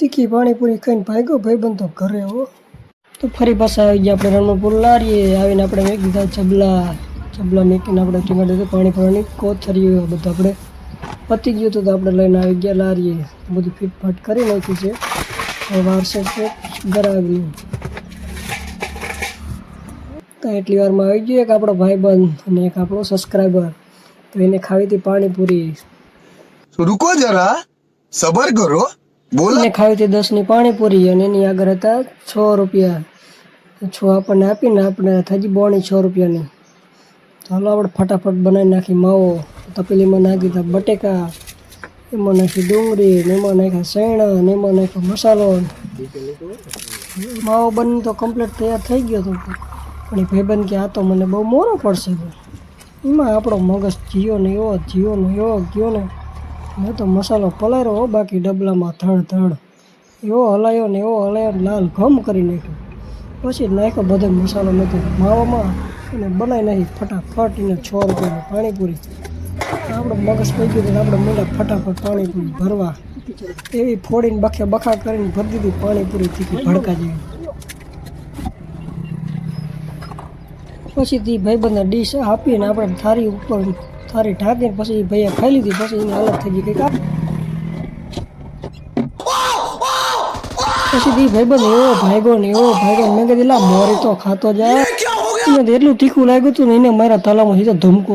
તીખી પાણીપુરી ખાઈને ભાગ્યો, ભાઈબંધો ઘરે હો. તો ફરી પાછા આવી ગયા આપણે રણપુર લારીએ આવીને આપણે મેં દીધા ચબલા ચબલા મેકીને આપણે ટીંગાડે તો પાણી પાણી કોથરીઓ બધું આપણે પતી ગયું હતું તો આપણે લઈને આવી ગયા લારીએ. બધું ફીટફાટ કરી નાખ્યું છે. હવે ઘર આવ્યું તો એટલી વારમાં આવી ગયું એક આપણો ભાઈબંધ અને એક આપણો સબસ્ક્રાઈબર તો એને ખાવી હતી પાણીપુરી. રૂકો જરા, સબર કરો. बोला ખાવી હતી દસની પાણીપુરી અને એની આગળ હતા છ રૂપિયા. છ આપણને આપીને આપણે થજી બોણી છ રૂપિયાની. ચાલો આપણે ફટાફટ બનાવી નાખી માવો. તપેલીમાં નાખી દીધા બટેકા, એમાં નાખી ડુંગળી, ને એમાં નાખ્યા શેણા, ને એમાં નાખ્યો મસાલો. માવો બની તો કમ્પ્લીટ તૈયાર થઈ ગયો હતો પણ એ ભાઈબંધ કે આ તો મને બહુ મોરો પડશે. એમાં આપણો મગજ જીઓ ને એવો જીઓ ને એવો ગયો ને મેં તો મસાલો પલાર્યો બાકી ડબલામાં થડ થડ એવો હલાયો ને એવો હલાયો લાલ ઘમ કરી નાખ્યો. પછી નાખ્યો બધો મસાલો મેં માવામાં અને બનાવી નાખી ફટાફટ એને છ રૂપિયાની પાણીપુરી. આપણે મગજ પડી ગયું આપણે મોટા ફટાફટ પાણીપુરી ભરવા. એવી ફોડીને બખે બખા કરીને ભરી દીધી પાણીપુરી તીખી ભડકા જેવી. પછી તે ભાઈબંધને ડીશ આપીને આપણે થારી ઉપર થારી ઢાંકીને પછી એ ભાઈએ ખાઈ લીધી પછી એની હાલત થઈ ગઈ કંઈક આ પછી તે ભાઈબંધ એવો ભાઈગો ને એવો ભાઈગો મેં કીધું લા મોરી તો ખાતો જાય એને તો એટલું તીખું લાગ્યું હતું ને એને મારા તલામાં સીધો ધમકો.